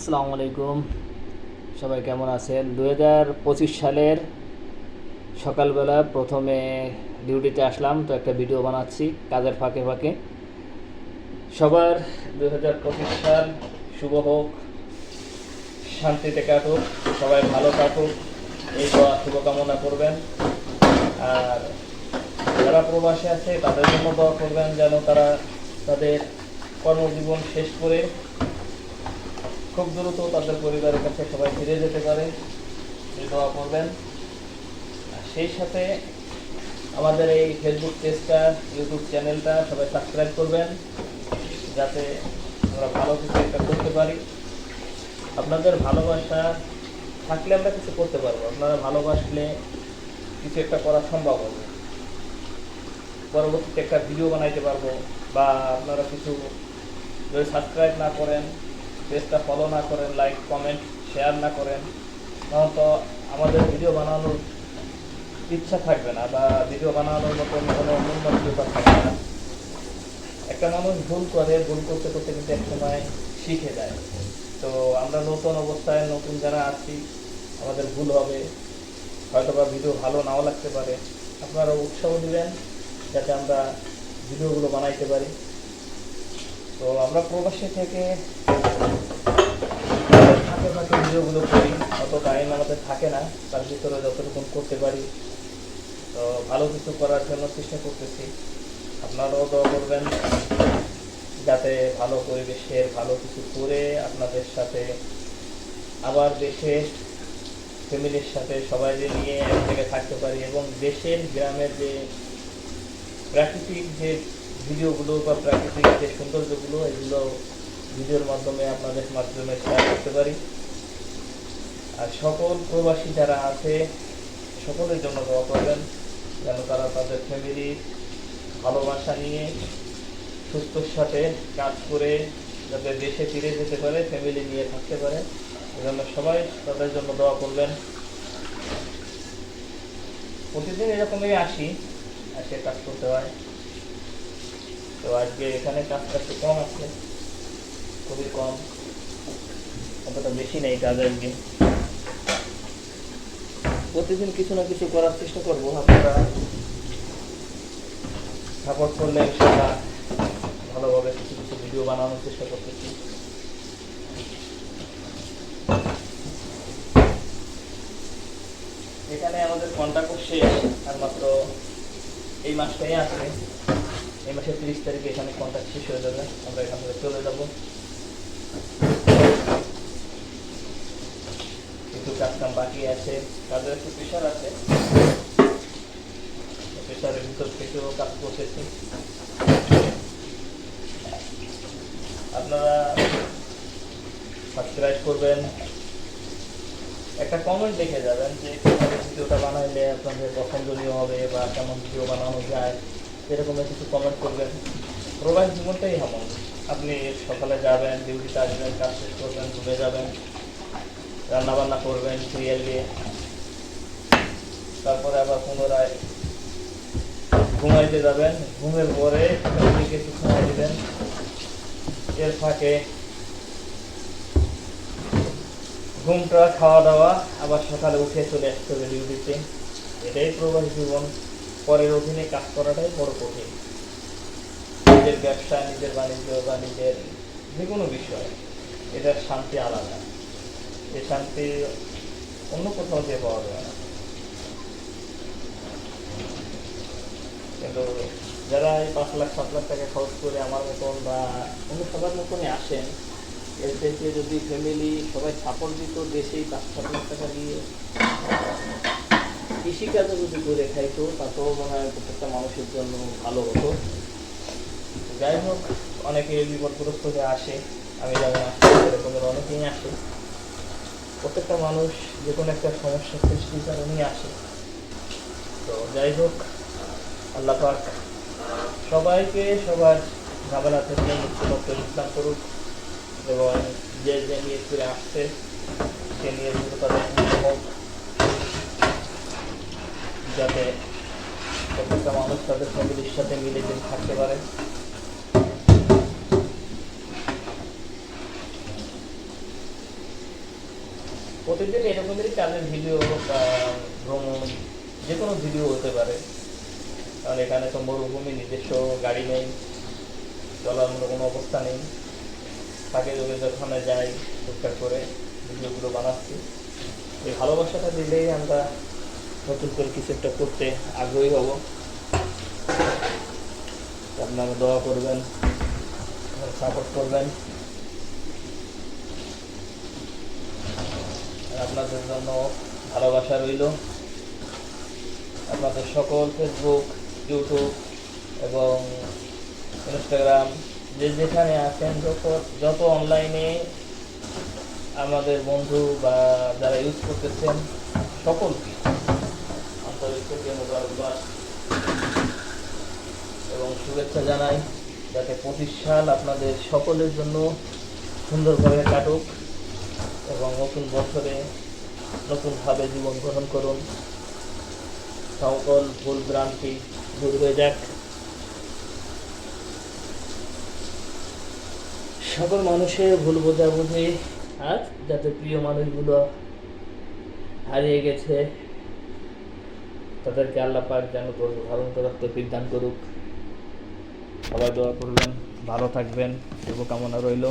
আসসালামু আলাইকুম। সবাই কেমন আছেন? দু হাজার পঁচিশ সালের সকালবেলা প্রথমে ডিউটিতে আসলাম, তো একটা ভিডিও বানাচ্ছি, কাজের ফাঁকে ফাঁকে। সবার দু হাজার পঁচিশ সাল শুভ হোক, শান্তিতে কাটুক, সবাই ভালো কাটুক, এই শুভকামনা করবেন। আর যারা প্রবাসে আছে, তাদের জন্য দোয়া করবেন যেন তারা তাদের কর্মজীবন শেষ করে খুব দ্রুত তাদের পরিবারের কাছে সবাই ফিরে যেতে পারে। এই দোয়া করবেন। সেই সাথে আমাদের এই ফেসবুক পেজটা ইউটিউব চ্যানেলটা সবাই সাবস্ক্রাইব করবেন, যাতে আমরা ভালো কিছু একটা করতে পারি। আপনাদের ভালোবাসা থাকলে আমরা কিছু করতে পারব। আপনারা ভালোবাসলে কিছু একটা করা সম্ভব হবে। পরবর্তীতে একটা ভিডিও বানাইতে পারব, বা আপনারা কিছু যদি সাবস্ক্রাইব না করেন পেজটা ফলো না করেন লাইক কমেন্ট শেয়ার না করেন তখন তো আমাদের ভিডিও বানানোর ইচ্ছা থাকবে না বা ভিডিও বানানোর মতন কোনো উন্নতিটা থাকবে না। একটা মানুষ ভুল করে, ভুল করতে করতে কিন্তু এক সময় শিখে যায়। তো আমরা নতুন অবস্থায় নতুন যারা আছি, আমাদের ভুল হবে হয়তো বা ভিডিও ভালো নাও লাগতে পারে। আপনারা উৎসাহ দিবেন, যাতে আমরা ভিডিওগুলো বানাইতে পারি। তো আমরা প্রবাসী থেকে ফাঁকে ফাঁকে ভিডিওগুলো করি, অত টাইম আমাদের থাকে না, তার ভিতরে যতটুকু করতে পারি, তো ভালো কিছু করার জন্য চেষ্টা করতেছি। আপনারাও দোয়া করবেন যাতে ভালো পরিবেশের ভালো কিছু করে আপনাদের সাথে আবার দেশে ফ্যামিলির সাথে সবাই নিয়ে এক জায়গায় থাকতে পারি এবং দেশের গ্রামের যে প্রাকৃতিক যে ভিডিওগুলো বা প্রাকৃতিক যে সৌন্দর্যগুলো, এগুলো ভিডিওর মাধ্যমে আপনাদের মাধ্যমে শেয়ার করতে পারি। আর সকল প্রবাসী যারা আছে, সকলের জন্য দোয়া করবেন যেন তারা তাদের ফ্যামিলির ভালোবাসা নিয়ে সুস্থর সাথে কাজ করে যাতে দেশে ফিরে যেতে পারে ফ্যামিলি নিয়ে থাকতে পারে। এজন্য সবাই তাদের জন্য দোয়া করবেন। প্রতিদিন এরকমই আসি। এসে কাজ করতে হয়। তো আজকে এখানে কাজটা একটু কম আছে, খুবই কম। অতটা বেশি নেই কাজ আজকে। প্রতিদিন কিছু না কিছু করার চেষ্টা করব, আপনারা সাপোর্ট করলে ইনশাল্লাহ ভালোভাবে কিছু কিছু ভিডিও বানানোর চেষ্টা করতেছি। এখানে আমাদের কন্ট্যাক্ট শেষ, আর মাত্র এই মাসটাই আছে এই মাসের তিরিশ তারিখে এখানে কন্ট্যাক্ট শেষ হয়ে যাবে। আমরা এখান থেকে চলে যাব। কিছু কাজ কাম বাকি আছে। তাদের একটু প্রেশার আছে। প্রেশারের ভিতর থেকেও কাজ করতেছি। আপনারা সাবস্ক্রাইব করবেন। একটা কমেন্ট লিখে যাবেন যে কীভাবে ভিডিওটা বানাইলে আপনাদের পছন্দনীয় হবে বা কেমন ভিডিও বানানো যায়, এরকমের কিছু কমেন্ট করবেন। প্রবাস জীবনটাই এমন। আপনি সকালে যাবেন, ডিউটিতে আসবেন, কাজ শেষ করবেন ঘুরে যাবেন, রান্নাবান্না করবেন সিরিয়াল দিয়ে তারপরে আবার পুনরায় ঘুমাইতে যাবেন। ঘুমের পরে একটু সময় দিবেন। এর ফাঁকে ঘুমটা খাওয়া দাওয়া আবার সকালে উঠে চলে আসতে হবে ডিউটিতে এটাই প্রবাসী জীবন। পরের অধীনে কাজ করাটাই বড় কঠিন। নিজের ব্যবসা, নিজের বাণিজ্য বা নিজের যে কোনো বিষয়, এটার শান্তি আলাদা। এই শান্তি অন্য কোথাও দিয়ে পাওয়া যায় না। কিন্তু যারা এই পাঁচ লাখ, সাত লাখ টাকা খরচ করে আমার মতন বা অন্য সবার মতনই আসেন এর যদি ফ্যামিলি সবাই সাপোর্ট দিত দেশেই পাঁচ সাত লাখ টাকা দিয়ে কৃষিকাজও যদি করে খাইতো, তাতেও মনে হয় প্রত্যেকটা মানুষের জন্য ভালো হতো। যাই হোক, অনেকে বিপদগ্রস্ত হয়ে আসে, আমি যেমন আসি এরকমের অনেকেই আসে। প্রত্যেকটা মানুষ যে কোনো একটা সমস্যার সৃষ্টির কারণেই আসে। তো যাই হোক, আল্লাহ পাক সবাইকে সবার ঝামেলা থেকে মুক্তিমুক্ত ইসলাম করুক। এবং যে যে নিয়ে ফিরে আসছে সে নিয়ে তাদের যাতে প্রত্যেকটা মানুষ তাদের ফ্যামিলির সাথে মিলে যেন থাকতে পারে প্রতিদিন এরকমেরই কাজের ভিডিও ভ্রমণ যে কোনো ভিডিও হতে পারে কারণ এখানে তো মরুভূমি নিজস্ব গাড়ি নেই চলার মতো কোনো অবস্থা নেই যোগে যখন যাই টুকটাক করে ভিডিওগুলো বানাচ্ছি। এই ভালোবাসাটা দিলেই আমরা নতুন করে কিছু একটা করতে আগ্রহী হব। আপনারা দোয়া করবেন সাপোর্ট করবেন। আপনাদের জন্য ভালোবাসা রইল। আপনাদের সকল ফেসবুক ইউটিউব এবং ইনস্টাগ্রাম যে যেখানে আছেন, যত যত অনলাইনে আমাদের বন্ধু বা যারা ইউজ করতেছেন, সকলকে এবং শুভেচ্ছা জানাই, যাতে পঁচিশ সাল আপনাদের সকলের জন্য সুন্দরভাবে কাটুক এবং নতুন বছরে নতুনভাবে জীবন গ্রহণ করুন। সকল ভুল ভ্রান্তি দূর হয়ে যাক। সকল মানুষের ভুল বোঝাবুঝি আর যাতে প্রিয় মানুষগুলো হারিয়ে গেছে, তাদেরকে আল্লাহ পাক যেন ধারণ করার তো দান করুক। সবাই দোয়া করবেন, ভালো থাকবেন, শুভকামনা রইল।